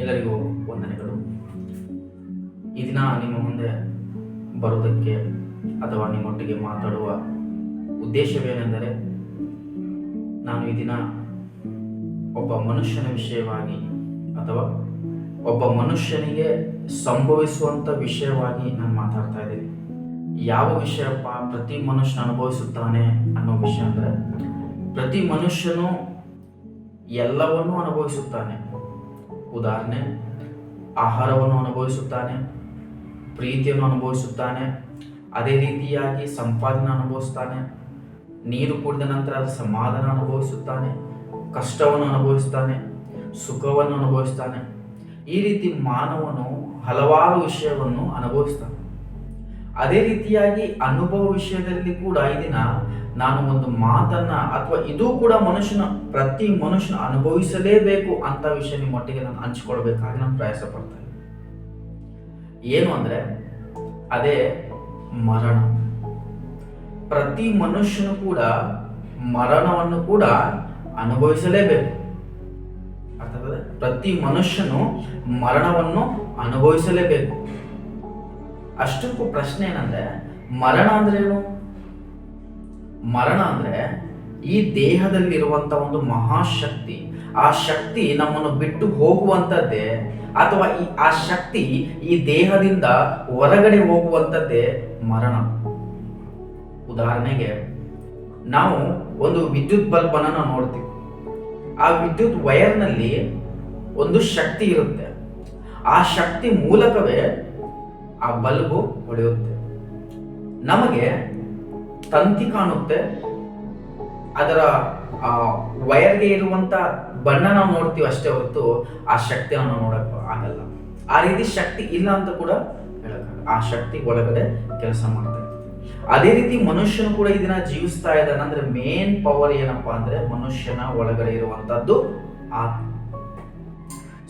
ಎಲ್ಲರಿಗೂ ವಂದನೆಗಳು. ಈ ದಿನ ನಿಮ್ಮ ಮುಂದೆ ಬರುವುದಕ್ಕೆ ಅಥವಾ ನಿಮ್ಮೊಟ್ಟಿಗೆ ಮಾತಾಡುವ ಉದ್ದೇಶವೇನೆಂದರೆ, ನಾನು ಈ ದಿನ ಒಬ್ಬ ಮನುಷ್ಯನ ವಿಷಯವಾಗಿ ಅಥವಾ ಒಬ್ಬ ಮನುಷ್ಯನಿಗೆ ಸಂಭವಿಸುವಂಥ ವಿಷಯವಾಗಿ ನಾನು ಮಾತಾಡ್ತಾ ಇದ್ದೀನಿ. ಯಾವ ವಿಷಯಪ್ಪ ಪ್ರತಿ ಮನುಷ್ಯನ ಅನುಭವಿಸುತ್ತಾನೆ ಅನ್ನೋ ವಿಷಯ ಅಂದರೆ, ಪ್ರತಿ ಮನುಷ್ಯನು ಎಲ್ಲವನ್ನೂ ಅನುಭವಿಸುತ್ತಾನೆ. ಉದಾಹರಣೆ, ಆಹಾರವನ್ನು ಅನುಭವಿಸುತ್ತಾನೆ, ಪ್ರೀತಿಯನ್ನು ಅನುಭವಿಸುತ್ತಾನೆ, ಅದೇ ರೀತಿಯಾಗಿ ಸಂಪಾದನೆ ಅನುಭವಿಸ್ತಾನೆ, ನೀರು ಕುಡಿದ ನಂತರ ಅದು ಸಮಾಧಾನ ಅನುಭವಿಸುತ್ತಾನೆ, ಕಷ್ಟವನ್ನು ಅನುಭವಿಸ್ತಾನೆ, ಸುಖವನ್ನು ಅನುಭವಿಸ್ತಾನೆ. ಈ ರೀತಿ ಮಾನವನು ಹಲವಾರು ವಿಷಯವನ್ನು ಅನುಭವಿಸ್ತಾನೆ. ಅದೇ ರೀತಿಯಾಗಿ ಅನುಭವ ವಿಷಯದಲ್ಲಿ ಕೂಡ ಈ ದಿನ ನಾನು ಒಂದು ಮಾತನ್ನ ಅಥವಾ ಇದು ಕೂಡ ಮನುಷ್ಯನ ಪ್ರತಿ ಮನುಷ್ಯನ ಅನುಭವಿಸಲೇಬೇಕು ಅಂತ ವಿಷಯ ನಿಮ್ಮೊಟ್ಟಿಗೆ ನಾನು ಹಂಚ್ಕೊಳ್ಬೇಕಾಗಿ ನಾನು ಪ್ರಯಾಸ ಪಡ್ತೇನೆ ಏನು ಅಂದ್ರೆ, ಅದೇ ಮರಣ. ಪ್ರತಿ ಮನುಷ್ಯನು ಕೂಡ ಮರಣವನ್ನು ಕೂಡ ಅನುಭವಿಸಲೇಬೇಕು. ಅರ್ಥಾತ್ ಪ್ರತಿ ಮನುಷ್ಯನು ಮರಣವನ್ನು ಅನುಭವಿಸಲೇಬೇಕು. ಅಷ್ಟಕ್ಕೂ ಪ್ರಶ್ನೆ ಏನಂದ್ರೆ, ಮರಣ ಅಂದ್ರೆ ಏನು? ಮರಣ ಅಂದ್ರೆ ಈ ದೇಹದಲ್ಲಿರುವಂಥ ಒಂದು ಮಹಾಶಕ್ತಿ. ಆ ಶಕ್ತಿ ನಮ್ಮನ್ನು ಬಿಟ್ಟು ಹೋಗುವಂಥದ್ದೇ ಅಥವಾ ಈ, ಆ ಶಕ್ತಿ ಈ ದೇಹದಿಂದ ಹೊರಗಡೆ ಹೋಗುವಂಥದ್ದೇ ಮರಣ. ಉದಾಹರಣೆಗೆ ನಾವು ಒಂದು ವಿದ್ಯುತ್ ಬಲ್ಬ್ ಅನ್ನ ನೋಡ್ತೀವಿ. ಆ ವಿದ್ಯುತ್ ವೈರ್ನಲ್ಲಿ ಒಂದು ಶಕ್ತಿ ಇರುತ್ತೆ. ಆ ಶಕ್ತಿ ಮೂಲಕವೇ ಆ ಬಲ್ಬು ಹೊಳೆಯುತ್ತೆ. ನಮಗೆ ತಂತಿ ಕಾಣುತ್ತೆ. ಅದರ, ಆ, ವೈರ್ಗೆ ಇರುವಂತ ಬಣ್ಣ ನಾವು ನೋಡ್ತೀವಿ ಅಷ್ಟೇ ಹೊರತು ಆ ಶಕ್ತಿಯನ್ನು ನೋಡಕ್ ಆಗಲ್ಲ. ಆ ರೀತಿ ಶಕ್ತಿ ಇಲ್ಲ ಅಂತ ಕೂಡ ಹೇಳಕ್ಕಾಗಲ್ಲ. ಆ ಶಕ್ತಿ ಒಳಗಡೆ ಕೆಲಸ ಮಾಡ್ತಾ ಅದೇ ರೀತಿ ಮನುಷ್ಯನು ಕೂಡ ಇದನ್ನ ಜೀವಿಸ್ತಾ ಇದ್ದಾನೆ. ಅಂದ್ರೆ ಮೇನ್ ಪವರ್ ಏನಪ್ಪಾ ಅಂದ್ರೆ ಮನುಷ್ಯನ ಒಳಗಡೆ ಇರುವಂತದ್ದು ಆತ್ಮ.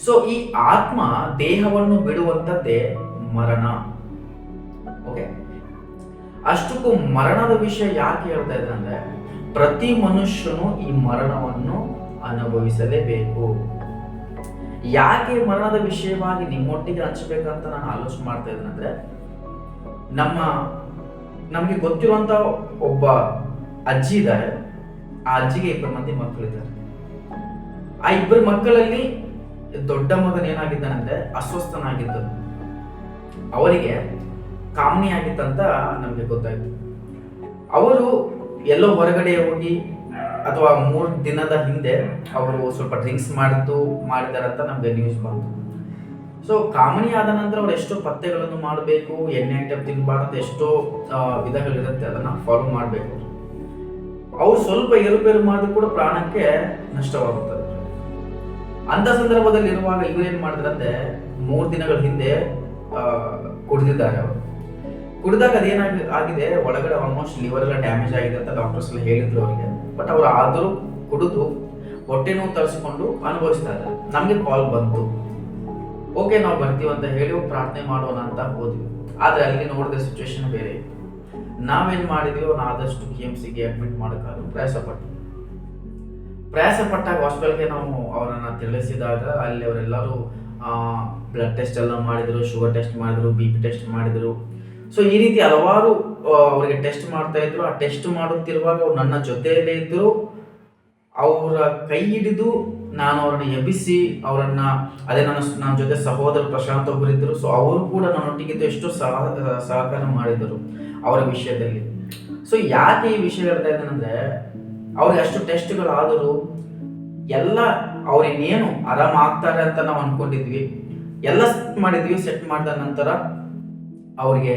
ಸೊ ಈ ಆತ್ಮ ದೇಹವನ್ನು ಬಿಡುವಂತದ್ದೇ ಮರಣ. ಓಕೆ ಅಷ್ಟಕ್ಕೂ ಮರಣದ ವಿಷಯ ಯಾಕೆ ಹೇಳ್ತಾ ಇದ್ರೆ ಅಂದ್ರೆ, ಪ್ರತಿ ಮನುಷ್ಯನು ಈ ಮರಣವನ್ನು ಅನುಭವಿಸಲೇಬೇಕು. ಯಾಕೆ ಮರಣದ ವಿಷಯವಾಗಿ ನಿಮ್ಮೊಟ್ಟಿಗೆ ಹಂಚಬೇಕಂತ ನಾನು ಆಲೋಚನೆ ಮಾಡ್ತಾ ಇದ್ದೇನೆ ಅಂದ್ರೆ, ನಮ್ಮ, ನಮಗೆ ಗೊತ್ತಿರುವಂತ ಒಬ್ಬ ಅಜ್ಜಿ ಇದ್ದಾರೆ. ಆ ಅಜ್ಜಿಗೆ ಇಬ್ಬರು ಮಂದಿ ಮಕ್ಕಳಿದ್ದಾರೆ ಆ ಇಬ್ಬರು ಮಕ್ಕಳಲ್ಲಿ ದೊಡ್ಡ ಮಗನ ಏನಾಗಿದ್ದಾನಂದ್ರೆ ಅಸ್ವಸ್ಥನಾಗಿದ್ದನು. ಅವರಿಗೆ ಕಾಮನಿ ಆಗಿತ್ತಂತ ನಮಗೆ ಗೊತ್ತಾಯ್ತು. ಅವರು ಎಲ್ಲೋ ಹೊರಗಡೆ ಹೋಗಿ ಅಥವಾ ಮೂರು ದಿನದ ಹಿಂದೆ ಅವರು ಸ್ವಲ್ಪ ಡ್ರಿಂಕ್ಸ್ ಮಾಡಿದ್ದು ಮಾಡಿದಾರಂತ ನಮಗೆ ನ್ಯೂಸ್ ಬಂತು. ಸೊ ಕಾಮನಿ ಆದ ನಂತರ ಅವ್ರು ಎಷ್ಟೋ ಪತ್ತೆಗಳನ್ನು ಮಾಡಬೇಕು, ಎಣ್ಣೆ ಐಟಮ್ ತಿನ್ನಬಾರ್ದು ಎಷ್ಟೋ ವಿಧಗಳಿರುತ್ತೆ, ಅದನ್ನ ಫಾಲೋ ಮಾಡಬೇಕು. ಅವ್ರು ಸ್ವಲ್ಪ ಏರುಪೇರು ಮಾಡಿದ್ರು ಕೂಡ ಪ್ರಾಣಕ್ಕೆ ನಷ್ಟವಾಗುತ್ತದೆ ಅಂತ ಸಂದರ್ಭದಲ್ಲಿ ಇರುವಾಗ ಇವ್ರು ಏನ್ ಮಾಡಿದ್ರಂದ್ರೆ ಮೂರು ದಿನಗಳ ಹಿಂದೆ ಕುಡಿದಿದ್ದಾರೆ ಅವರು. ಕುಡಿದಾಗ ಅದೇನಾಗಿ ಆಗಿದೆ, ಒಳಗಡೆ ಆಲ್ಮೋಸ್ಟ್ ಲಿವರ್ ಎಲ್ಲ ಡ್ಯಾಮೇಜ್ ಆಗಿದೆ ಅಂತ ಡಾಕ್ಟರ್ಸ್ ಎಲ್ಲ ಹೇಳಿದ್ರು ಅವರಿಗೆ. ಬಟ್ ಅವ್ರು ಆದರೂ ಕುಡಿದು ಹೊಟ್ಟೆ ನೋವು ತರಿಸ್ಕೊಂಡು ಅನುಭವಿಸ್ತಾ ನಮಗೆ ಕಾಲ್ ಬಂತು. ಓಕೆ ನಾವು ಬರ್ತೀವಿ ಅಂತ ಹೇಳಿ ಪ್ರಾರ್ಥನೆ ಮಾಡೋಣ ಅಂತ ಹೋದ್ವಿ. ಆದ್ರೆ ಅಲ್ಲಿ ನೋಡಿದ ಸಿಚುವೇಶನ್ ಬೇರೆ. ನಾವೇನು ಮಾಡಿದ್ವಿ ಅವ್ರನ್ನ ಆದಷ್ಟು ಕೆ ಎಂ ಸಿಗೆ ಅಡ್ಮಿಟ್ ಮಾಡೋಕ್ಕಾದ್ರು ಪ್ರಯಾಸ ಪಟ್ಟು ಪ್ರಯಾಸ ಹಾಸ್ಪಿಟಲ್ಗೆ ನಾವು ಅವರನ್ನು ತಿಳಿಸಿದಾಗ ಅಲ್ಲಿ ಅವರೆಲ್ಲರೂ ಬ್ಲಡ್ ಟೆಸ್ಟ್ ಎಲ್ಲ ಮಾಡಿದ್ರು ಶುಗರ್ ಟೆಸ್ಟ್ ಮಾಡಿದ್ರು ಬಿ ಪಿ ಟೆಸ್ಟ್ ಮಾಡಿದ್ರು. ಸೊ ಈ ರೀತಿ ಹಲವಾರು ಅವರಿಗೆ ಟೆಸ್ಟ್ ಮಾಡ್ತಾ ಇದ್ರು. ಆ ಟೆಸ್ಟ್ ಮಾಡುತ್ತಿರುವಾಗ ಅವ್ರು ನನ್ನ ಜೊತೆಯಲ್ಲೇ ಇದ್ದರು. ಅವರ ಕೈ ಹಿಡಿದು ನಾನು ಅವರನ್ನ ಎಬ್ಬಿಸಿ, ಅವರನ್ನ, ಅದೇ ನನ್ನ ನನ್ನ ಜೊತೆ ಸಹೋದರ ಪ್ರಶಾಂತ್ ಒಬ್ಬರು ಇದ್ದರು. ಸೊ ಅವರು ಕೂಡ ನನ್ನೊಟ್ಟಿಗಿದ್ದು ಎಷ್ಟು ಸಹ, ಸಹಕಾರ ಮಾಡಿದರು ಅವರ ವಿಷಯದಲ್ಲಿ. ಸೊ ಯಾಕೆ ಈ ವಿಷಯ ಹೇಳ್ತಾ ಇದ್ದಾನಂದ್ರೆ ಅವ್ರಿಗೆ ಅಷ್ಟು ಟೆಸ್ಟ್ಗಳಾದರೂ ಎಲ್ಲ ಅವ್ರಿನ್ನೇನು ಆರಾಮಾಗ್ತಾರೆ ಅಂತ ನಾವು ಅನ್ಕೊಂಡಿದ್ವಿ. ಎಲ್ಲ ಸೆಟ್ ಮಾಡಿದ್ವಿ. ಸೆಟ್ ಮಾಡಿದ ನಂತರ ಅವ್ರಿಗೆ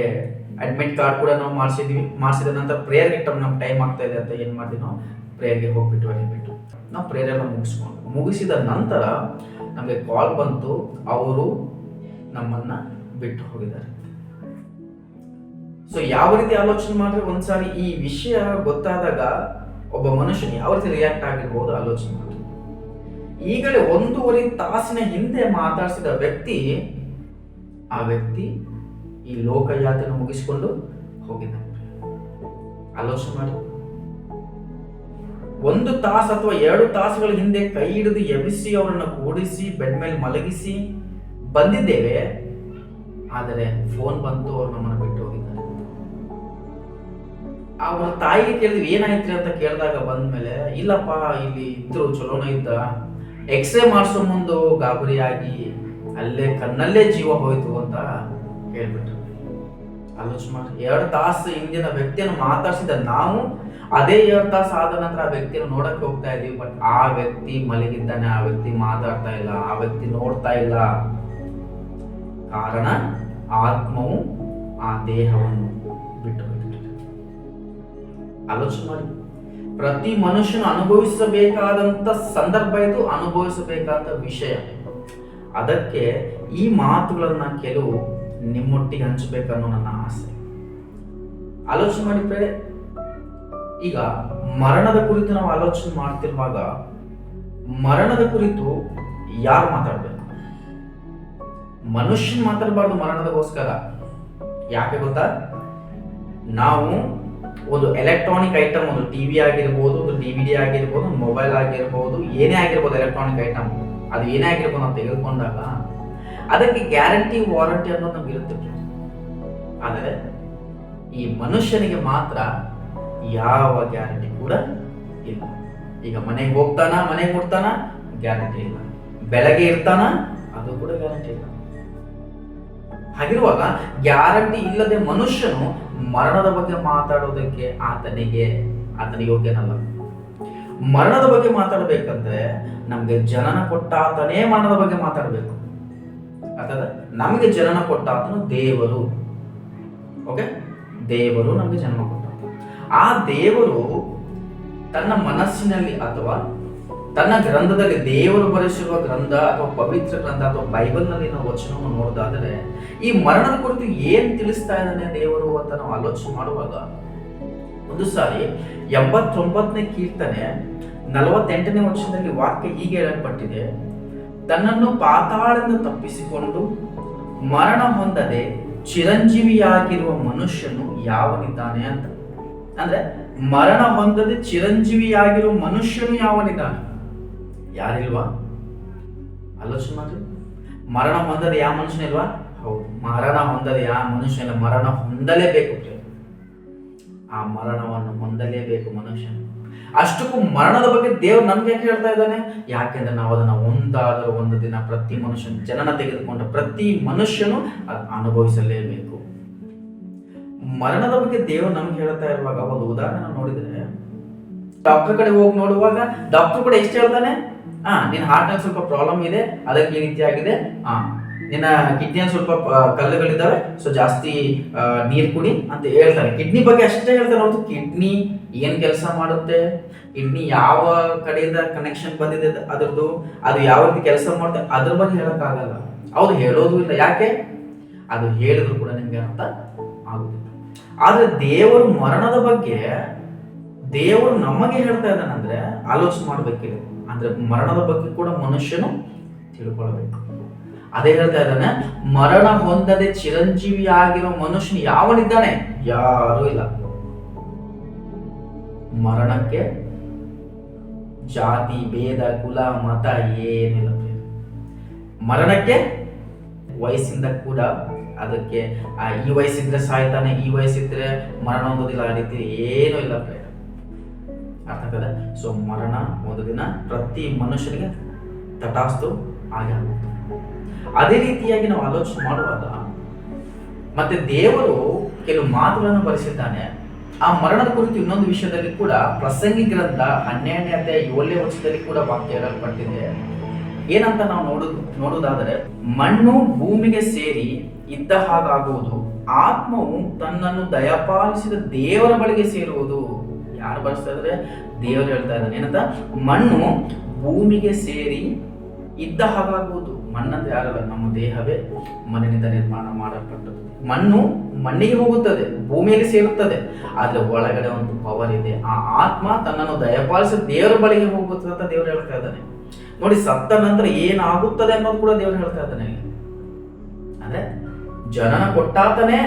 ಅಡ್ಮಿಟ್ ಕಾರ್ಡ್ ಕೂಡ ನಾವು ಮಾಡಿಸಿದ್ವಿ. ಮಾಡಿಸಿದ ನಂತರ ಪ್ರೇಯರ್ಗೆ ನಮ್ಗೆ ಟೈಮ್ ಆಗ್ತಾ ಇದೆ ಅಂತ ಏನು ಮಾಡಿದ್ವಿ ನಾವು? ಪ್ರೇಯರ್ಗೆ ಹೋಗ್ಬಿಟ್ಟು ಅಲ್ಲಿಬಿಟ್ಟು ನಾವು ಪ್ರೇಯರ್ ಎಲ್ಲ ಮುಗಿಸ್ಕೊಂಡು ಮುಗಿಸಿದ ನಂತರ ನಮಗೆ ಕಾಲ್ ಬಂತು. ಅವರು ನಮ್ಮನ್ನ ಬಿಟ್ಟು ಹೋಗಿದ್ದಾರೆ. ಸೊ ಯಾವ ರೀತಿ ಆಲೋಚನೆ ಮಾಡಿದ್ರೆ ಒಂದ್ಸಾರಿ ಈ ವಿಷಯ ಗೊತ್ತಾದಾಗ ಒಬ್ಬ ಮನುಷ್ಯನ ಯಾವ ರೀತಿ ರಿಯಾಕ್ಟ್ ಆಗಿರ್ಬೋದು ಆಲೋಚನೆ ಮಾಡಿ ಈಗಲೇ ಒಂದೂವರೆ ತಾಸಿನ ಹಿಂದೆ ಮಾತಾಡಿಸಿದ ವ್ಯಕ್ತಿ, ಆ ವ್ಯಕ್ತಿ ಈ ಲೋಕಯಾತ್ರೆ ಮುಗಿಸಿಕೊಂಡು ಹೋಗಿದ್ದಾನೆ ಆಲೋಚನೆ ಮಾಡಿ. ಒಂದು ತಾಸು ಅಥವಾ ಎರಡು ತಾಸುಗಳ ಹಿಂದೆ ಕೈ ಹಿಡಿದು ಎಬ್ಬಿಸಿ ಅವರನ್ನು ಕೂಡಿಸಿ, ಬೆಡ್ ಮೇಲೆ ಮಲಗಿಸಿ ಬಂದಿದ್ದೇವೆ. ಆದರೆ ಫೋನ್ ಬಂತು, ಅವ್ರು ನಮ್ಮನ್ನು ಬಿಟ್ಟು ಹೋಗಿದ್ದಾರೆ. ಅವರ ತಾಯಿಗೆ ಕೇಳಿದ್ವಿ, ಏನಾಯ್ತ್ರಿ ಅಂತ ಕೇಳಿದಾಗ ಬಂದ್ಮೇಲೆ, ಇಲ್ಲಪ್ಪ, ಇಲ್ಲಿ ಇದ್ರು, ಚಲೋನ ಇದ್ದ. ಎಕ್ಸ್ರೇ ಮಾಡಿಸೋ ಮುಂದು ಗಾಬರಿಯಾಗಿ, ಅಲ್ಲೇ ಕಣ್ಣಲ್ಲೇ ಜೀವ ಹೋಯ್ತು ಅಂತ ಹೇಳ್ಬಿಟ್ರು ಆಲೋಚನೆ ಮಾಡಿ. ಎರಡು ತಾಸು ಹಿಂದಿನ ವ್ಯಕ್ತಿಯನ್ನು ಮಾತಾಡಿಸಿದ ನಾವು ಅದೇ ಎರಡು ತಾಸು ಆದ ನಂತರ ಆ ವ್ಯಕ್ತಿಯನ್ನು ನೋಡಕ್ಕೆ ಹೋಗ್ತಾ ಇದೀವಿ ಬಟ್ ಆ ವ್ಯಕ್ತಿ ಮಲಗಿದ್ದಾನೆ, ಆ ವ್ಯಕ್ತಿ ಮಾತಾಡ್ತಾ ಇಲ್ಲ, ಆ ವ್ಯಕ್ತಿ ನೋಡ್ತಾ ಇಲ್ಲ. ಕಾರಣ ಆತ್ಮವು ಆ ದೇಹವನ್ನು ಬಿಟ್ಟು ಆಲೋಚನೆ ಮಾಡಿ. ಪ್ರತಿ ಮನುಷ್ಯನು ಅನುಭವಿಸಬೇಕಾದಂತ ಸಂದರ್ಭ ಇದು ಅನುಭವಿಸಬೇಕಾದ ವಿಷಯ. ಅದಕ್ಕೆ ಈ ಮಾತುಗಳನ್ನ ಕೆಲವು ನಿಮ್ಮೊಟ್ಟಿಗೆ ಹಂಚಬೇಕನ್ನೋ ನನ್ನ ಆಸೆ. ಆಲೋಚನೆ ಮಾಡಿದ್ರೆ ಈಗ ಮರಣದ ಕುರಿತು ನಾವು ಆಲೋಚನೆ ಮಾಡ್ತಿರುವಾಗ ಮರಣದ ಕುರಿತು ಯಾರು ಮಾತಾಡ್ಬೇಕು? ಮನುಷ್ಯನ್ ಮಾತಾಡಬಾರ್ದು ಮರಣದಗೋಸ್ಕರ. ಯಾಕೆ ಗೊತ್ತಾ? ನಾವು ಒಂದು ಎಲೆಕ್ಟ್ರಾನಿಕ್ ಐಟಮ್ ಒಂದು ಟಿವಿ ಆಗಿರ್ಬೋದು, ಒಂದು ಡಿ ಡಿ ಆಗಿರ್ಬೋದು ಮೊಬೈಲ್ ಆಗಿರ್ಬೋದು, ಏನೇ ಆಗಿರ್ಬೋದು ಎಲೆಕ್ಟ್ರಾನಿಕ್ ಐಟಮ್ ಅದು ಏನೇ ಆಗಿರ್ಬೋದು ನಾವು ತೆಗೆದುಕೊಂಡಾಗ ಅದಕ್ಕೆ ಗ್ಯಾರಂಟಿ ವಾರಂಟಿ ಅನ್ನೋದು ನಮ್ಗೆ ಇರುತ್ತೆ. ಆದರೆ ಈ ಮನುಷ್ಯನಿಗೆ ಮಾತ್ರ ಯಾವ ಗ್ಯಾರಂಟಿ ಕೂಡ ಇಲ್ಲ. ಈಗ ಮನೆಗೆ ಹೋಗ್ತಾನ, ಮನೆಗೆ ಮುಟ್ತಾನ ಗ್ಯಾರಂಟಿ ಇಲ್ಲ. ಬೆಳಗ್ಗೆ ಇರ್ತಾನ? ಅದು ಕೂಡ ಗ್ಯಾರಂಟಿ ಇಲ್ಲ. ಹಾಗಿರುವಾಗ ಗ್ಯಾರಂಟಿ ಇಲ್ಲದೆ ಮನುಷ್ಯನು ಮರಣದ ಬಗ್ಗೆ ಮಾತಾಡೋದಕ್ಕೆ ಆತನಿಗೆ ಆತನ ಯೋಗ್ಯನಲ್ಲ. ಮರಣದ ಬಗ್ಗೆ ಮಾತಾಡಬೇಕಂದ್ರೆ ನಮ್ಗೆ ಜನನ ಕೊಟ್ಟ ಆತನೇ ಮರಣದ ಬಗ್ಗೆ ಮಾತಾಡಬೇಕು. ಅರ್ಥಾತ್ ನಮಗೆ ಜನನ ಕೊಟ್ಟಾತನು ದೇವರು. ಓಕೆ ದೇವರು ನಮಗೆ ಜನ್ಮ ಕೊಟ್ಟ ಆ ದೇವರು ತನ್ನ ಮನಸ್ಸಿನಲ್ಲಿ ಅಥವಾ ತನ್ನ ಗ್ರಂಥದಲ್ಲಿ ದೇವರು ಬರೆಸಿರುವ ಗ್ರಂಥ ಅಥವಾ ಪವಿತ್ರ ಗ್ರಂಥ ಅಥವಾ ಬೈಬಲ್ನಲ್ಲಿ ನಾವು ವಚನವನ್ನು ನೋಡೋದಾದರೆ, ಈ ಮರಣದ ಕುರಿತು ಏನ್ ತಿಳಿಸ್ತಾ ಇದ್ದಾನೆ ದೇವರು ಅಂತ ನಾವು ಆಲೋಚನೆ ಮಾಡುವಾಗ, ಒಂದು ಸಾರಿ ಎಂಬತ್ತೊಂಬತ್ತನೇ ಕೀರ್ತನೆ ನಲವತ್ತೆಂಟನೇ ವರ್ಷದಲ್ಲಿ ವಾಕ್ಯ ಹೀಗೆ ಹೇಳಲ್ಪಟ್ಟಿದೆ. ತನ್ನನ್ನು ಪಾತಾಳದಿಂದ ತಪ್ಪಿಸಿಕೊಂಡು ಮರಣ ಹೊಂದದೆ ಚಿರಂಜೀವಿಯಾಗಿರುವ ಮನುಷ್ಯನು ಯಾವನಿದ್ದಾನೆ ಅಂತ. ಅಂದ್ರೆ ಮರಣ ಹೊಂದದೆ ಚಿರಂಜೀವಿಯಾಗಿರುವ ಮನುಷ್ಯನು ಯಾವನಿದ್ದಾನೆ? ಯಾರಿಲ್ವಾ? ಆಲೋಚನೆ ಮಾಡಿ ಮರಣ ಹೊಂದದೆ ಯಾವ ಮನುಷ್ಯನಿಲ್ವಾ ಹೌದು, ಮರಣ ಹೊಂದದೆ ಯಾವ ಮನುಷ್ಯನ ಮರಣ ಹೊಂದಲೇಬೇಕು. ಆ ಮರಣವನ್ನು ಹೊಂದಲೇಬೇಕು ಮನುಷ್ಯನು. ಅಷ್ಟಕ್ಕೂ ಮರಣದ ಬಗ್ಗೆ ದೇವ್ರು ನಮ್ಗೆ ಯಾಕೆ ಹೇಳ್ತಾ ಇದ್ದಾನೆ? ಯಾಕೆಂದ್ರೆ ನಾವು ಅದನ್ನ ಒಂದಾದರೂ ಒಂದು ದಿನ ಪ್ರತಿ ಮನುಷ್ಯನ ಜನನ ತೆಗೆದುಕೊಂಡ ಪ್ರತಿ ಮನುಷ್ಯನು ಅನುಭವಿಸಲೇಬೇಕು. ಮರಣದ ಬಗ್ಗೆ ದೇವರು ನಮ್ಗೆ ಹೇಳ್ತಾ ಇರುವಾಗ ಒಂದು ಉದಾಹರಣೆ ನೋಡಿದ್ರೆ ಡಾಕ್ಟರ್ ಕಡೆ ಹೋಗಿ ನೋಡುವಾಗ ಡಾಕ್ಟರ್ ಕೂಡ ಎಷ್ಟು ಹೇಳ್ತಾನೆ? ಹಾ ನಿನ್ನ ಹಾರ್ಟ್ ಸ್ವಲ್ಪ ಪ್ರಾಬ್ಲಮ್ ಇದೆ, ಅದಕ್ಕೆ ಈ ರೀತಿ ಆಗಿದೆ ಹಾ ನಿನ್ನ ಕಿಡ್ನಿಯಲ್ಲಿ ಸ್ವಲ್ಪ ಕಲ್ಲುಗಳಿದ್ದಾವೆ ಸೊ ಜಾಸ್ತಿ ನೀರು ಕುಡಿ ಅಂತ ಹೇಳ್ತಾರೆ ಕಿಡ್ನಿ ಬಗ್ಗೆ ಅಷ್ಟೇ ಹೇಳ್ತಾರೆ ಅವ್ರದ್ದು ಕಿಡ್ನಿ ಏನ್ ಕೆಲಸ ಮಾಡುತ್ತೆ? ಕಿಡ್ನಿ ಯಾವ ಕಡೆಯಿಂದ ಕನೆಕ್ಷನ್ ಬಂದಿದೆ ಅದರದ್ದು? ಅದು ಯಾವ ರೀತಿ ಕೆಲಸ ಮಾಡುತ್ತೆ? ಅದ್ರ ಬಗ್ಗೆ ಹೇಳಕ್ಕಾಗಲ್ಲ. ಅವ್ರು ಹೇಳೋದು ಇಲ್ಲ. ಯಾಕೆ? ಅದು ಹೇಳಿದ್ರು ಕೂಡ ನಿಮಗೆ ಅರ್ಥ ಆಗುದಿಲ್ಲ. ಆದ್ರೆ ದೇವರು ಮರಣದ ಬಗ್ಗೆ ದೇವರು ನಮಗೆ ಹೇಳ್ತಾ ಇದ್ದಾನಂದ್ರೆ ಆಲೋಚನೆ ಮಾಡ್ಬೇಕಿದೆ. ಅಂದ್ರೆ ಮರಣದ ಬಗ್ಗೆ ಕೂಡ ಮನುಷ್ಯನು ತಿಳ್ಕೊಳ್ಬೇಕು. ಅದೇ ಹೇಳ್ತಾ ಇದ್ದಾನೆ, ಮರಣ ಹೊಂದದೆ ಚಿರಂಜೀವಿ ಆಗಿರೋ ಮನುಷ್ಯನು ಯಾವನಿದ್ದಾನೆ? ಯಾರೂ ಇಲ್ಲ. ಮರಣಕ್ಕೆ ಜಾತಿ, ಭೇದ, ಕುಲ, ಮತ ಏನಿಲ್ಲ ಮರಣಕ್ಕೆ ವಯಸ್ಸಿಂದ ಕೂಡ ಅದಕ್ಕೆ ಈ ವಯಸ್ಸಿದ್ರೆ ಸಾಯ್ತಾನೆ, ಈ ವಯಸ್ಸಿದ್ರೆ ಮರಣ ಹೊಂದೋದಿಲ್ಲ, ಆ ರೀತಿ ಏನೂ ಇಲ್ಲ ಅರ್ಥ ಆಗ್ತದೆ? ಸೊ ಮರಣ ಒಂದು ದಿನ ಪ್ರತಿ ಮನುಷ್ಯನಿಗೆ ತಟಾಸ್ತು ಹಾಗೆ ಅದೇ ರೀತಿಯಾಗಿ ನಾವು ಆಲೋಚನೆ ಮಾಡುವಾಗ ಮತ್ತೆ ದೇವರು ಕೆಲವು ಮಾತುಗಳನ್ನು ಬರೆಸಿದ್ದಾನೆ. ಆ ಮರಣದ ಕುರಿತು ಇನ್ನೊಂದು ವಿಷಯದಲ್ಲಿ ಕೂಡ ಪ್ರಸಂಗಿ ಗ್ರಂಥ ಹನ್ನೆರಡನೇ ಅಧ್ಯಾಯ ಏಳನೇ ವರ್ಷದಲ್ಲಿ ಕೂಡ ವಾಕ್ಯ ಹೇಳಲ್ಪಟ್ಟಿದೆ ಏನಂತ ನಾವು ನೋಡುದು, ನೋಡುವುದಾದರೆ, ಮಣ್ಣು ಭೂಮಿಗೆ ಸೇರಿ ಇದ್ದ ಹಾಗಾಗುವುದು, ಆತ್ಮವು ತನ್ನನ್ನು ದಯಪಾಲಿಸಿದ ದೇವರ ಬಳಿಗೆ ಸೇರುವುದು. ಯಾರು ಬಳಸ್ತಾ ಇದ್ರೆ ದೇವರು ಹೇಳ್ತಾ ಇದ್ದಾನೆ ಏನಂತ? ಮಣ್ಣು ಭೂಮಿಗೆ ಸೇರಿ ಇದ್ದ ಹಾಗಾಗುವುದು. ಮಣ್ಣಂದ್ರೆ ಆಗಲ್ಲ ನಮ್ಮ ದೇಹವೇ ಮಣ್ಣಿನಿಂದ ನಿರ್ಮಾಣ ಮಾಡಲ್ಪಟ್ಟದ್ದು. ಮಣ್ಣು ಮಣ್ಣಿಗೆ ಹೋಗುತ್ತದೆ, ಭೂಮಿಯಲ್ಲಿ ಸೇರುತ್ತದೆ. ಆದರೆ ಒಳಗಡೆ ಒಂದು ಪವರ್ ಇದೆ. ಆ ಆತ್ಮ ತನ್ನನ್ನು ದಯಪಾಲಿಸಿ ದೇವರ ಬಳಿಗೆ ಹೋಗುತ್ತದೆ ಅಂತ ದೇವರು ಹೇಳ್ತಾ ಇದ್ದಾನೆ. ನೋಡಿ, ಸತ್ತ ನಂತರ ಏನಾಗುತ್ತದೆ ಅನ್ನೋದು ಕೂಡ ದೇವರು ಹೇಳ್ತಾ ಇದ್ದಾನೆ ಅಂದ್ರೆ ಜನನ ಕೊಟ್ಟಾತನೇ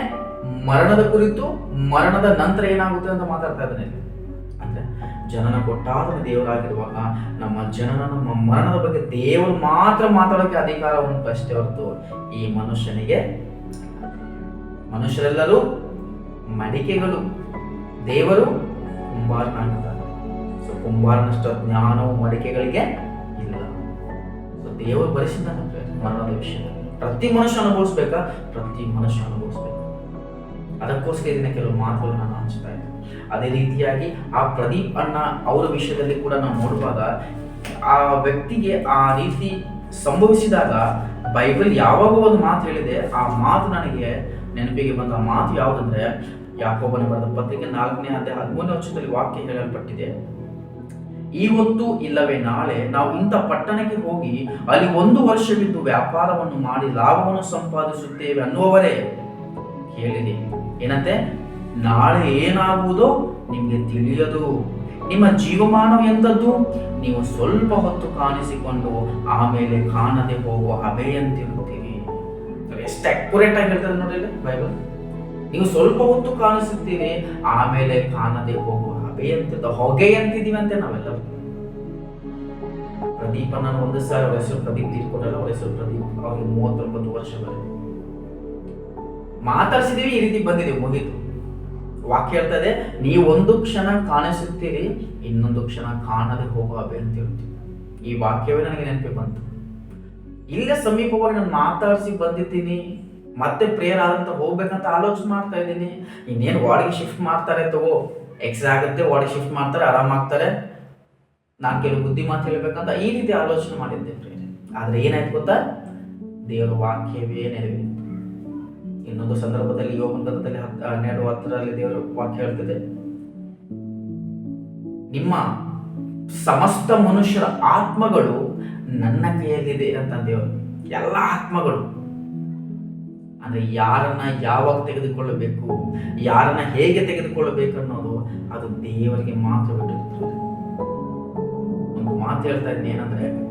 ಮರಣದ ಕುರಿತು ಮರಣದ ನಂತರ ಏನಾಗುತ್ತೆ ಅಂತ ಮಾತಾಡ್ತಾ ಇದ್ದಾನೆ ಜನನ ಕೊಟ್ಟಾದ ದೇವರಾಗಿರುವಾಗ ನಮ್ಮ ಜನನ, ನಮ್ಮ ಮರಣದ ಬಗ್ಗೆ ದೇವರು ಮಾತ್ರ ಮಾತಾಡೋಕೆ ಅಧಿಕಾರ ಉಂಟು ಅಷ್ಟೇ ಹೊರತು ಈ ಮನುಷ್ಯನಿಗೆ ಮನುಷ್ಯರೆಲ್ಲರೂ ಮಡಿಕೆಗಳು, ದೇವರು ಕುಂಬಾರನಾಗಿದ್ದಾನೆ ಸೊ ಕುಂಬಾರನಷ್ಟು ಜ್ಞಾನವು ಮಡಿಕೆಗಳಿಗೆ ಇಲ್ಲ. ಸೊ ದೇವರು ಬರೆಸಿದ್ದಾನೆ ಮರಣದ ವಿಷಯದಲ್ಲಿ ಪ್ರತಿ ಮನುಷ್ಯ ಅನುಭವಿಸ್ಬೇಕಾ? ಪ್ರತಿ ಮನುಷ್ಯ ಅನುಭವಿಸ್ಬೇಕು? ಅದಕ್ಕೋಸ್ಕರ ಇದನ್ನ ಕೆಲವು ಮಾತುಗಳು ನಾನು ಹಂಚ್ತಾ ಇದ್ದೆ. ಅದೇ ರೀತಿಯಾಗಿ ಆ ಪ್ರದೀಪ್ ಅಣ್ಣ ಅವರ ವಿಷಯದಲ್ಲಿ ಕೂಡ ನಾವು ನೋಡುವಾಗ ಆ ವ್ಯಕ್ತಿಗೆ ಆ ರೀತಿ ಸಂಭವಿಸಿದಾಗ ಬೈಬಲ್ ಯಾವಾಗ ಒಂದು ಮಾತು ಹೇಳಿದೆ, ಆ ಮಾತು ನನಗೆ ನೆನಪಿಗೆ ಬಂದ ಮಾತು ಯಾವುದಂದ್ರೆ ಯಾಕೋಬನ ಬರೆದ ಪತ್ರಿಕೆ ನಾಲ್ಕನೇ ಅಧ್ಯಾಯ ಹದಿಮೂರನೇ ವರ್ಷದಲ್ಲಿ ವಾಕ್ಯ ಹೇಳಲ್ಪಟ್ಟಿದೆ ಇವತ್ತು ಇಲ್ಲವೇ ನಾಳೆ ನಾವು ಇಂಥ ಪಟ್ಟಣಕ್ಕೆ ಹೋಗಿ ಅಲ್ಲಿ ಒಂದು ವರ್ಷವಿದ್ದು ವ್ಯಾಪಾರವನ್ನು ಮಾಡಿ ಲಾಭವನ್ನು ಸಂಪಾದಿಸುತ್ತೇವೆ ಅನ್ನುವವರೇ. ಹೇಳಿದೆ ಏನಂತೆ? ನಾಳೆ ಏನಾಗುವುದೋ ನಿಮಗೆ ತಿಳಿಯದು. ನಿಮ್ಮ ಜೀವಮಾನ ಎಂಥದ್ದು ನೀವು ಸ್ವಲ್ಪ ಹೊತ್ತು ಕಾಣಿಸಿಕೊಂಡು ಆಮೇಲೆ ಕಾಣದೆ ಹೋಗುವ ಅಭೆಯಂತಿರುತ್ತೀರಿ ಎಷ್ಟು ಅಕ್ಯುರೇಟ್ ಆಗಿ ಹೇಳ್ತಾರೆ ನೋಡಿ ಬೈಬಲ್ ನೀವು ಸ್ವಲ್ಪ ಹೊತ್ತು ಕಾಣಿಸುತ್ತೀರಿ, ಆಮೇಲೆ ಕಾಣದೆ ಹೋಗುವ ಅಭೆಯಂತಿದ್ದ ಹೊಗೆಯಂತಿದ್ದೀವಿ ಅಂತೆ ನಾವೆಲ್ಲರೂ. ಪ್ರದೀಪ ನಾನು ಒಂದು ಸಾರಿ ಅವ್ರ ಹೆಸರು ಪ್ರದೀಪ್ ತೀರ್ಕೊಂಡಲ್ಲ ಅವ್ರ ಹೆಸರು ಪ್ರದೀಪ್. ಅವ್ರಿಗೆ ಮೂವತ್ತೊಂಬತ್ತು ವರ್ಷ ಬರೀ ಮಾತಾಡ್ಸಿದೀವಿ ಈ ರೀತಿ ಬಂದಿದೆ ಮುಗೀತು. ವಾಕ್ಯ ಹೇಳ್ತದೆ ನೀವು ಒಂದು ಕ್ಷಣ ಕಾಣಿಸುತ್ತೀರಿ, ಇನ್ನೊಂದು ಕ್ಷಣ ಕಾಣದೆ ಹೋಗುವ ಅಂತ ಹೇಳ್ತೀವಿ. ಈ ವಾಕ್ಯವೇ ನನಗೆ ನೆನಪಿ ಬಂತು. ಇಲ್ಲೇ ಸಮೀಪವಾಗಿ ನಾನು ಮಾತಾಡಿಸಿ ಬಂದಿದ್ದೀನಿ, ಮತ್ತೆ ಪ್ರೇಯರ್ ಆದಂತ ಹೋಗ್ಬೇಕಂತ ಆಲೋಚನೆ ಮಾಡ್ತಾ ಇದ್ದೀನಿ. ಇನ್ನೇನು ವಾಡಿಗೆ ಶಿಫ್ಟ್ ಮಾಡ್ತಾರೆ ತಗೋ ಎಕ್ಸ್ರೇ ಆಗುತ್ತೆ, ವಾಡಿಗೆ ಶಿಫ್ಟ್ ಮಾಡ್ತಾರೆ ಆರಾಮಾಗ್ತಾರೆ ನಾನು ಕೆಲವು ಬುದ್ಧಿ ಮಾತು ಹೇಳ್ಬೇಕಂತ ಈ ರೀತಿ ಆಲೋಚನೆ ಮಾಡಿದ್ದೆ ಪ್ರೇಯರ್. ಆದ್ರೆ ಏನಾಯ್ತು ಗೊತ್ತಾ? ದೇವರ ವಾಕ್ಯವೇ ನೆರವೇರಿತು. ಇನ್ನೊಂದು ಸಂದರ್ಭದಲ್ಲಿ ಗ್ರಂಥದಲ್ಲಿ ಹತ್ತು ಹನ್ನೆರಡು ಹತ್ತರಲ್ಲಿ ದೇವರು ವಾಕ್ಯ ಹೇಳ್ತದೆ. ನಿಮ್ಮ ಸಮಸ್ತ ಮನುಷ್ಯರ ಆತ್ಮಗಳು ನನ್ನ ಕೈಯಲ್ಲಿದೆ ಅಂತ ದೇವರು. ಎಲ್ಲ ಆತ್ಮಗಳು. ಅಂದ್ರೆ ಯಾರನ್ನ ಯಾವಾಗ ತೆಗೆದುಕೊಳ್ಳಬೇಕು, ಯಾರನ್ನ ಹೇಗೆ ತೆಗೆದುಕೊಳ್ಳಬೇಕು ಅನ್ನೋದು ಅದು ದೇವರಿಗೆ ಮಾತ್ರ ಬಿಟ್ಟಿರುತ್ತದೆ. ಒಂದು ಮಾತು ಹೇಳ್ತಾ ಇದ್ದೀನಿ ಏನಂದ್ರೆ,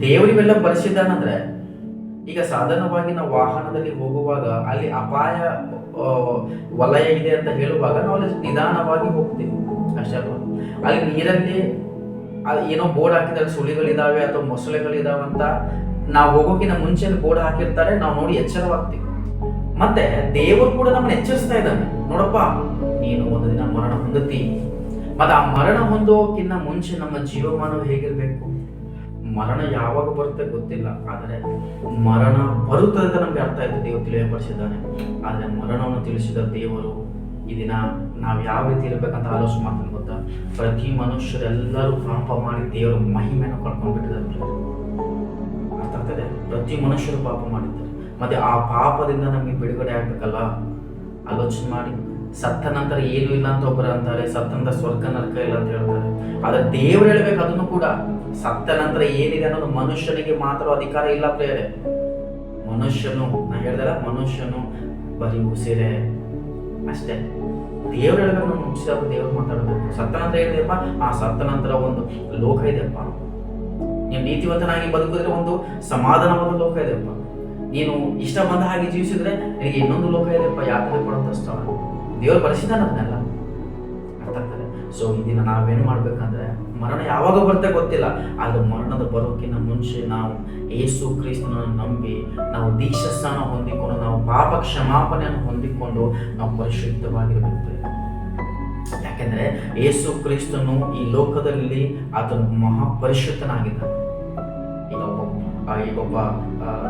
ದೇವರಿವೆಲ್ಲ ಬರೆಸಿದ್ದಾನಂದ್ರೆ ಈಗ ಸಾಧಾರಣವಾಗಿ ನಾವು ವಾಹನದಲ್ಲಿ ಹೋಗುವಾಗ ಅಲ್ಲಿ ಅಪಾಯ ವಲಯ ಇದೆ ಅಂತ ಹೇಳುವಾಗ ನಾವು ಅಲ್ಲಿ ನಿಧಾನವಾಗಿ ಹೋಗ್ತೀವಿ. ಅಷ್ಟೇ ಅಲ್ವಾ? ಅಲ್ಲಿ ನೀರಲ್ಲಿ ಏನೋ ಬೋರ್ಡ್ ಹಾಕಿದ್ದಾರೆ, ಸುಳಿಗಳಿದಾವೆ ಅಥವಾ ಮೊಸಳೆಗಳಿದಾವೆ ಅಂತ ನಾವು ಹೋಗೋಕಿನ ಮುಂಚೆ ಬೋರ್ಡ್ ಹಾಕಿರ್ತಾರೆ, ನಾವು ನೋಡಿ ಎಚ್ಚರವಾಗ್ತೀವಿ. ಮತ್ತೆ ದೇವರು ಕೂಡ ನಮ್ಮನ್ನ ಎಚ್ಚರಿಸ್ತಾ ಇದ್ದಾನೆ. ನೋಡಪ್ಪ, ನೀನು ಒಂದು ದಿನ ಮರಣ ಹೊಂದುತ್ತಿ. ಮತ್ತೆ ಆ ಮರಣ ಹೊಂದೋಕ್ಕಿಂತ ಮುಂಚೆ ನಮ್ಮ ಜೀವಮಾನವು ಹೇಗಿರ್ಬೇಕು? ಮರಣ ಯಾವಾಗ ಬರುತ್ತೆ ಗೊತ್ತಿಲ್ಲ. ಆದರೆ ಮರಣ ಬರುತ್ತದೆ ಅಂತ ನಮಗೆ ಅರ್ಥ ಆಯಿತು, ದೇವರು ತಿಳಿಯಪಡಿಸಿದ್ದಾನೆ. ಆದರೆ ಮರಣವನ್ನು ತಿಳಿಸಿದ ದೇವರು ಈ ದಿನ ನಾವು ಯಾವ ರೀತಿ ಇರಬೇಕಂತ ಆಲೋಚನೆ ಮಾಡ್ತೀನಿ ಗೊತ್ತಾ? ಪ್ರತಿ ಮನುಷ್ಯರೆಲ್ಲರೂ ಪಾಪ ಮಾಡಿ ದೇವರ ಮಹಿಮೆಯನ್ನು ಕಳ್ಕೊಂಡ್ಬಿಟ್ಟಿದ್ದಾರೆ ಅರ್ಥ ಆಗ್ತದೆ ಪ್ರತಿ ಮನುಷ್ಯರು ಪಾಪ ಮಾಡಿದ್ದಾರೆ. ಮತ್ತೆ ಆ ಪಾಪದಿಂದ ನಮಗೆ ಬಿಡುಗಡೆ ಆಗ್ಬೇಕಲ್ಲ? ಆಲೋಚನೆ ಮಾಡಿ. ಸತ್ತ ನಂತರ ಏನು ಇಲ್ಲ ಅಂತ ಒಬ್ಬರು ಅಂತಾರೆ ಸತ್ತ ನಂತರ ಸ್ವರ್ಗ ನರಕ ಇಲ್ಲ ಅಂತ ಹೇಳ್ತಾರೆ. ಆದರೆ ದೇವ್ರು ಹೇಳ್ಬೇಕು ಅದನ್ನು ಕೂಡ. ಸತ್ತ ನಂತರ ಏನಿದೆ ಅನ್ನೋದು ಮನುಷ್ಯನಿಗೆ ಮಾತ್ರ ಅಧಿಕಾರ ಇಲ್ಲ ಪ್ರೇರೆ ಮನುಷ್ಯನು ನಾ ಹೇಳ್ದಲ್ಲ ಮನುಷ್ಯನು ಬರೀ ಉಸಿರೆ ಅಷ್ಟೇ. ದೇವ್ರು ಹೇಳ್ಬೇಕು ನಾನು ಮುಗಿಸಿದಾಗ ದೇವ್ರು ಮಾತಾಡಬೇಕು. ಸತ್ತ ನಂತರ ಏನಿದೆಯಪ್ಪ? ಆ ಸತ್ತ ನಂತರ ಒಂದು ಲೋಕ ಇದೆಯಪ್ಪ. ನೀವು ನೀತಿವಂತನಾಗಿ ಬದುಕಿದ್ರೆ ಒಂದು ಸಮಾಧಾನವಾದ ಲೋಕ ಇದೆಯಪ್ಪ. ನೀನು ಇಷ್ಟ ಬಂದ ಹಾಗೆ ಜೀವಿಸಿದ್ರೆ ನಿನಗೆ ಇನ್ನೊಂದು ಲೋಕ ಇದೆಯಪ್ಪ ಯಾತ್ರೆ ಕೊಡುವಂಥ ಸ್ಥಳ ದೇವ್ರು ಬರೆಸಿದಾನ ಅದನ್ನೆಲ್ಲ. ಅರ್ಥ ಆಗ್ತದೆ. ಸೊ ಇದನ್ನ ನಾವೇನು ಮಾಡ್ಬೇಕಂದ್ರೆ ಮರಣ ಯಾವಾಗ ಬರುತ್ತೆ ಗೊತ್ತಿಲ್ಲ, ಆದ್ರೆ ಮರಣದ ಬರೋಕ್ಕಿಂತ ಮುಂಚೆ ನಾವು ಏಸು ಕ್ರಿಸ್ತನನ್ನು ನಂಬಿ, ನಾವು ದೀಕ್ಷಸ್ಥಾನ ಹೊಂದಿಕೊಂಡು, ನಾವು ಪಾಪ ಕ್ಷಮಾಪಣೆಯನ್ನು ಹೊಂದಿಕೊಂಡು ನಾವು ಪರಿಶುದ್ಧವಾಗಿರಬೇಕು. ಯಾಕೆಂದ್ರೆ ಏಸು ಕ್ರಿಸ್ತನು ಈ ಲೋಕದಲ್ಲಿ ಆತನು ಮಹಾ ಪರಿಶುದ್ಧನಾಗಿದ್ದಾನೆ ಈಗ ಒಬ್ಬ ಈಗ ಒಬ್ಬ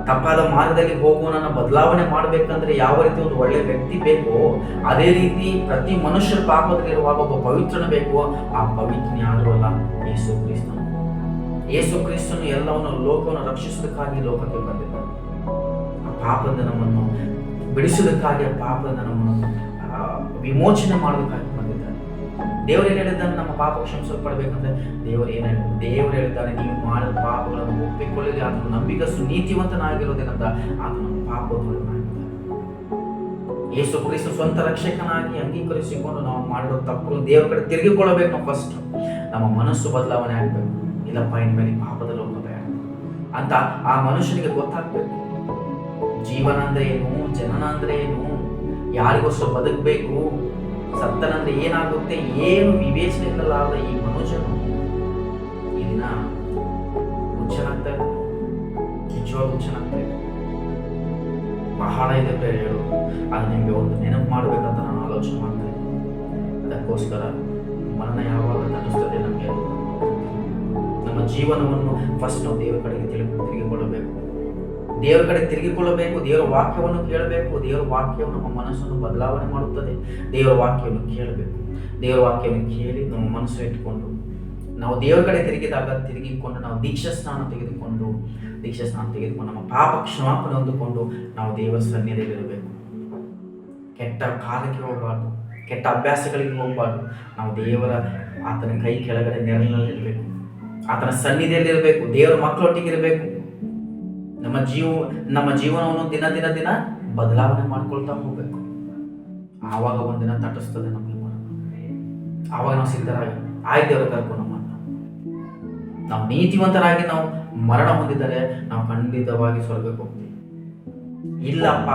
ತಪ್ಪಾದ ಮಾರ್ಗದಲ್ಲಿ ಹೋಗುವನನ್ನು ಬದಲಾವಣೆ ಮಾಡಬೇಕಂದ್ರೆ ಯಾವ ರೀತಿ ಒಂದು ಒಳ್ಳೆ ವ್ಯಕ್ತಿ ಬೇಕೋ, ಅದೇ ರೀತಿ ಪ್ರತಿ ಮನುಷ್ಯರ ಪಾಪದಲ್ಲಿರುವಾಗ ಒಬ್ಬ ಪವಿತ್ರನ ಬೇಕು, ಆ ಪವಿತ್ರ ಯಾರು ಅಲ್ಲ. ಯೇಸು ಕ್ರಿಸ್ತನು. ಯೇಸು ಕ್ರಿಸ್ತನು ಎಲ್ಲವನ್ನು ಲೋಕವನ್ನು ರಕ್ಷಿಸೋದಕ್ಕಾಗಿ ಲೋಕಕ್ಕೆ ಬಂದಿದ್ದಾನೆ. ಆ ಪಾಪದ ನಮ್ಮನ್ನು ಬಿಡಿಸೋದಕ್ಕಾಗಿ ಆ ಪಾಪದ ನಮ್ಮನ್ನು ವಿಮೋಚನೆ ಮಾಡೋದಕ್ಕಾಗಿ ದೇವರು ಏನು ನಮ್ಮ ಪಾಪ ಕ್ಷಮಿಸಲ್ಪಡ್ಬೇಕಂದ್ರೆ, ದೇವರು ಏನು ದೇವ್ರು ಹೇಳಿದ್ದಾನೆ ನೀವು ಮಾಡಿದ ಪಾಪಗಳನ್ನು ಒಪ್ಪಿಕೊಳ್ಳಲಿ ಆತನು ನಂಬಿಕಸ್ಸು ನೀತಿವಂತನಾಗಿರೋದೇನಂತ ಆತನ ಪಾಪವನ್ನು ಯೇಸು ಕ್ರಿಸ್ತು ಸ್ವಂತ ರಕ್ಷಕನಾಗಿ ಅಂಗೀಕರಿಸಿಕೊಂಡು ನಾವು ಮಾಡಿರೋ ತಪ್ಪು ದೇವರ ಕಡೆ ತಿರುಗಿಕೊಳ್ಳಬೇಕು ನಾವು ಫಸ್ಟ್ ನಮ್ಮ ಮನಸ್ಸು ಬದಲಾವಣೆ ಆಗಬೇಕು. ಇಲ್ಲಪ್ಪ, ಇನ್ಮೇಲೆ ಪಾಪದ ಲೋಕ ಬೇಡ ಅಂತ ಆ ಮನುಷ್ಯನಿಗೆ ಗೊತ್ತಾಗ್ಬೇಕು. ಜೀವನ ಅಂದ್ರೆ ಏನು? ಜನನ ಅಂದ್ರೆ ಏನು? ಯಾರಿಗೋಸ್ಕರ ಬದುಕಬೇಕು? ಸತ್ತನಂದ್ರೆ ಏನಾಗುತ್ತೆ? ಏನು ವಿವೇಚನೆ ಇಲ್ಲದ ಈ ಮನುಜನು ಈ ದಿನ ಅಂತ ಇದೆ ನಿಜವಾಗ್ಲೂ ಹುಚ್ಚನಾಗ್ತಾ ಇದೆ ಬಹಳ ಇದೆ ಬೇರೆ ಹೇಳು. ಅದು ನಿಮಗೆ ಒಂದು ನೆನಪು ಮಾಡ್ಬೇಕಂತ ನಾನು ಆಲೋಚನೆ ಮಾಡ್ತಾ ಅದಕ್ಕೋಸ್ಕರ ಮರಣ ಯಾವಾಗ ತನಿಸ್ತದೆ ನಮಗೆ ನಮ್ಮ ಜೀವನವನ್ನು ಫಸ್ಟ್ ನಾವು ದೇವರ ಕಡೆಗೆ ತಿಳಿ ತಿರುಗಿಕೊಳ್ಳಬೇಕು. ದೇವರ ಕಡೆ ತಿರುಗಿಕೊಳ್ಳಬೇಕು, ದೇವರ ವಾಕ್ಯವನ್ನು ಕೇಳಬೇಕು, ದೇವರ ವಾಕ್ಯವು ನಮ್ಮ ಮನಸ್ಸನ್ನು ಬದಲಾವಣೆ ಮಾಡುತ್ತದೆ. ದೇವರ ವಾಕ್ಯವನ್ನು ಕೇಳಬೇಕು. ದೇವರ ವಾಕ್ಯವನ್ನು ಕೇಳಿ ನಮ್ಮ ಮನಸ್ಸು ಇಟ್ಕೊಂಡು, ನಾವು ದೇವರ ಕಡೆ ತಿರುಗಿದಾಗ ತಿರುಗಿಕೊಂಡು, ನಾವು ದೀಕ್ಷಾ ಸ್ನಾನ ತೆಗೆದುಕೊಂಡು, ದೀಕ್ಷಾ ಸ್ನಾನ ತೆಗೆದುಕೊಂಡು, ನಮ್ಮ ಪಾಪ ಕ್ಷಮಾಪಣೆ ಹೊಂದಿಕೊಂಡು ನಾವು ದೇವರ ಸನ್ನಿಧಿಯಲ್ಲಿರಬೇಕು ಕೆಟ್ಟ ಕಾಲಕ್ಕೆ ಹೋಗಬಾರ್ದು, ಕೆಟ್ಟ ಅಭ್ಯಾಸಗಳಿಗೆ ಹೋಗಬಾರ್ದು. ನಾವು ದೇವರ, ಆತನ ಕೈ ಕೆಳಗಡೆ ನೆರಳಿನಲ್ಲಿರಬೇಕು. ಆತನ ಸನ್ನಿಧಿಯಲ್ಲಿರಬೇಕು. ದೇವರ ಮಕ್ಕಳೊಟ್ಟಿಗೆ ಇರಬೇಕು ನಮ್ಮ ಜೀವ, ನಮ್ಮ ಜೀವನವನ್ನು ದಿನ ದಿನ ದಿನ ಬದಲಾವಣೆ ಮಾಡ್ಕೊಳ್ತಾ ಹೋಗ್ಬೇಕು. ಆವಾಗ ಒಂದಿನ ತಟ್ಟಿಸ್ತದೆ ನಮಗೆ ಆವಾಗ ನಾವು ಸಿದ್ಧರಾಗಿ ಆಯ್ತು ದೇವರ ಕರ್ಕೊಂಡು ನಮ್ಮನ್ನ ನಾವು ನೀತಿವಂತರಾಗಿ ನಾವು ಮರಣ ಹೊಂದಿದರೆ ನಾವು ಖಂಡಿತವಾಗಿ ಸ್ವರ್ಗಕ್ಕೆ ಹೋಗ್ತೀವಿ. ಇಲ್ಲಪ್ಪ,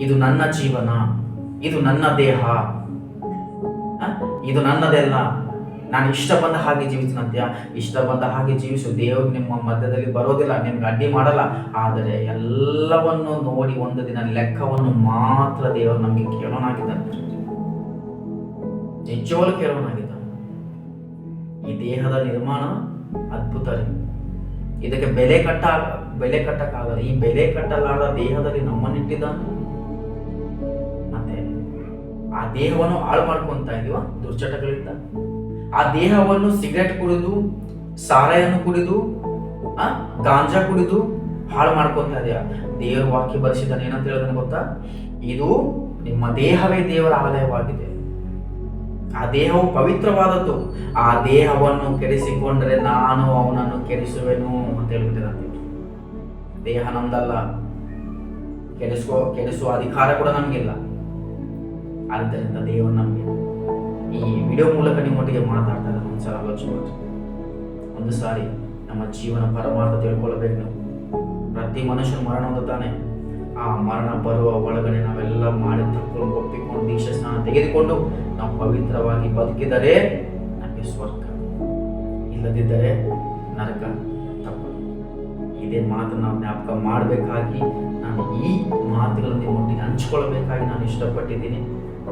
ಇದು ನನ್ನ ಜೀವನ, ಇದು ನನ್ನ ದೇಹ? ಇದು ನನ್ನದೆಲ್ಲ. ನಾನು ಇಷ್ಟ ಬಂದ ಹಾಗೆ ಜೀವಿಸಿನಂತ್ಯ? ಇಷ್ಟ ಬಂದ ಹಾಗೆ ಜೀವಿಸು. ದೇವರು ನಿಮ್ಮ ಮಧ್ಯದಲ್ಲಿ ಬರೋದಿಲ್ಲ, ನಿಮ್ಗೆ ಅಡ್ಡಿ ಮಾಡಲ್ಲ. ಆದರೆ ಎಲ್ಲವನ್ನು ನೋಡಿ ಒಂದು ದಿನ ಲೆಕ್ಕವನ್ನು ಮಾತ್ರ ದೇವರು ನಮಗೆ ಕೇಳೋನಾಗಿದ್ದಾನೆ. ಕೇಳೋಣ ಕೇಳೋನಾಗಿದ್ದಾನೆ. ಈ ದೇಹದ ನಿರ್ಮಾಣ ಅದ್ಭುತ ರೀ. ಇದಕ್ಕೆ ಬೆಲೆ ಕಟ್ಟ, ಬೆಲೆ ಕಟ್ಟಕ್ಕಾಗಲ್ಲ. ಈ ಬೆಲೆ ಕಟ್ಟಲಾದ ದೇಹದಲ್ಲಿ ನಮ್ಮನ್ನಿಟ್ಟಿದ್ದಾನೆ. ಮತ್ತೆ ಆ ದೇಹವನ್ನು ಹಾಳು ಮಾಡ್ಕೊಂತ ಇದೀವ ದುರ್ಚಟಗಳಿಂದ ಆ ದೇಹವನ್ನು ಸಿಗರೆಟ್ ಕುಡಿದು, ಸಾರಾಯನ್ನು ಕುಡಿದು, ಆ, ಗಾಂಜಾ ಕುಡಿದು ಹಾಳು ಮಾಡ್ಕೊಂತ ಇದೆಯಾ. ದೇವರ ವಾಕ್ಯ ಬರೆಸಿದ್ದಾನೆ, ಏನಂತ ಹೇಳಿದ್ರೆ ಗೊತ್ತಾ? ಇದು ನಿಮ್ಮ ದೇಹವೇ ದೇವರ ಆಲಯವಾಗಿದೆ. ಆ ದೇಹವು ಪವಿತ್ರವಾದದ್ದು. ಆ ದೇಹವನ್ನು ಕೆಡಿಸಿಕೊಂಡರೆ ನಾನು ಅವನನ್ನು ಕೆಡಿಸುವೆನು ಅಂತ ಹೇಳ್ಬಿಟ್ಟಿದ್ದಾನೆ. ದೇಹ ನಮ್ದಲ್ಲ. ಕೆಡಿಸ್ಕೋ, ಕೆಡಿಸುವ ಅಧಿಕಾರ ಕೂಡ ನಮಗಿಲ್ಲ. ಆದ್ದರಿಂದ ದೇವರು ನಮಗೆ ಈ ವಿಡಿಯೋ ಮೂಲಕ ನಿಮ್ಮೊಟ್ಟಿಗೆ ಮಾತಾಡ್ತಾ ಇರೋದು ಒಂದ್ಸಲ ಆಲೋಚನೆ ಒಂದು ಸಾರಿ ನಮ್ಮ ಜೀವನ ಪರಮಾರ್ಥ ತಿಳ್ಕೊಳ್ಬೇಕು ಪ್ರತಿ ಮನುಷ್ಯನ ಮರಣ ಹೊಂದುತ್ತಾನೆ ಆ ಮರಣ ಬರುವ ಒಳಗಡೆ ನಾವೆಲ್ಲ ಮಾಡಿ ತಕ್ಕೊಂಡು ಒಪ್ಪಿಕೊಂಡು ದೀಕ್ಷಾ ಸ್ನಾನ ತೆಗೆದುಕೊಂಡು ನಾವು ಪವಿತ್ರವಾಗಿ ಬದುಕಿದರೆ ನಮಗೆ ಸ್ವರ್ಗ. ಇಲ್ಲದಿದ್ದರೆ ನರಕ ತಪ್ಪು ಇದೇ ಮಾತನ್ನು ನಾವು ಜ್ಞಾಪಕ ಮಾಡಬೇಕಾಗಿ ನಾನು ಈ ಮಾತುಗಳನ್ನು ನಿಮ್ಮೊಟ್ಟಿಗೆ ಹಂಚ್ಕೊಳ್ಬೇಕಾಗಿ ನಾನು ಇಷ್ಟಪಟ್ಟಿದ್ದೀನಿ.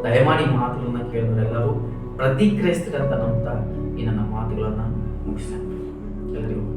ದಯಮಾಡಿ ಮಾತುಗಳನ್ನು ಕೇಳಿದವರೆಲ್ಲರೂ ಪ್ರತಿಕ್ರಿಯಿಸ್ತೀರಂತ ನಂತರ ಈ ನನ್ನ ಮಾತುಗಳನ್ನು ಮುಗಿಸ್ತೇನೆ. ಎಲ್ಲರಿಗೂ